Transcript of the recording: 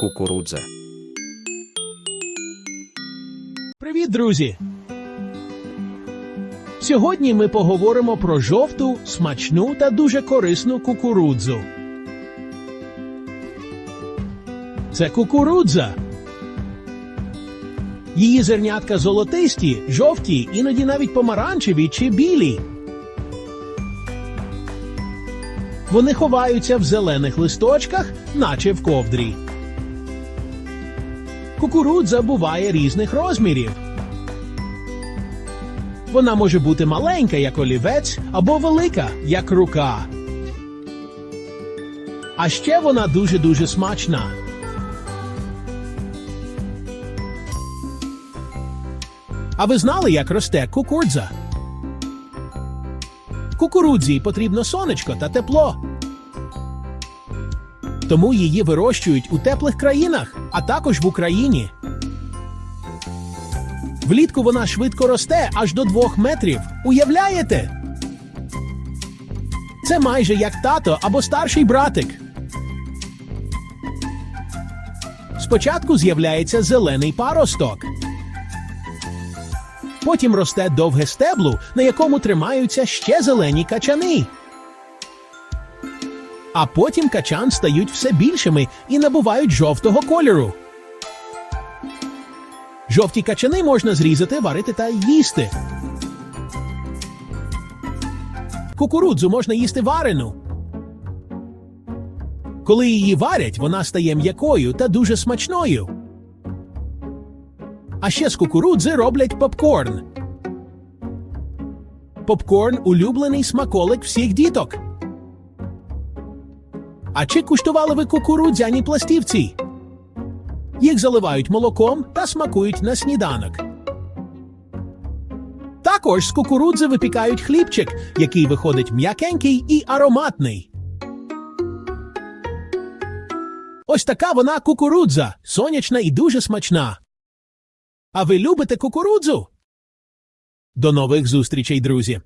Кукурудза. Привіт, друзі! Сьогодні ми поговоримо про жовту, смачну та дуже корисну кукурудзу. Це кукурудза. Її зернятка золотисті, жовті, іноді навіть помаранчеві чи білі. Вони ховаються в зелених листочках, наче в ковдрі. Кукурудза буває різних розмірів. Вона може бути маленька, як олівець, або велика, як рука. А ще вона дуже-дуже смачна. А ви знали, як росте кукурудза? Кукурудзі потрібно сонечко та тепло. Тому її вирощують у теплих країнах, а також в Україні. Влітку вона швидко росте аж до двох метрів. Уявляєте? Це майже як тато або старший братик. Спочатку з'являється зелений паросток. Потім росте довге стебло, на якому тримаються ще зелені качани. А потім качан стають все більшими і набувають жовтого кольору. Жовті качани можна зрізати, варити та їсти. Кукурудзу можна їсти варену. Коли її варять, вона стає м'якою та дуже смачною. А ще з кукурудзи роблять попкорн. Попкорн улюблений смаколик всіх діток. А чи куштували ви кукурудзяні пластівці? Їх заливають молоком та смакують на сніданок. Також з кукурудзи випікають хлібчик, який виходить м'якенький і ароматний. Ось така вона кукурудза, сонячна і дуже смачна. А ви любите кукурудзу? До нових зустрічей, друзі!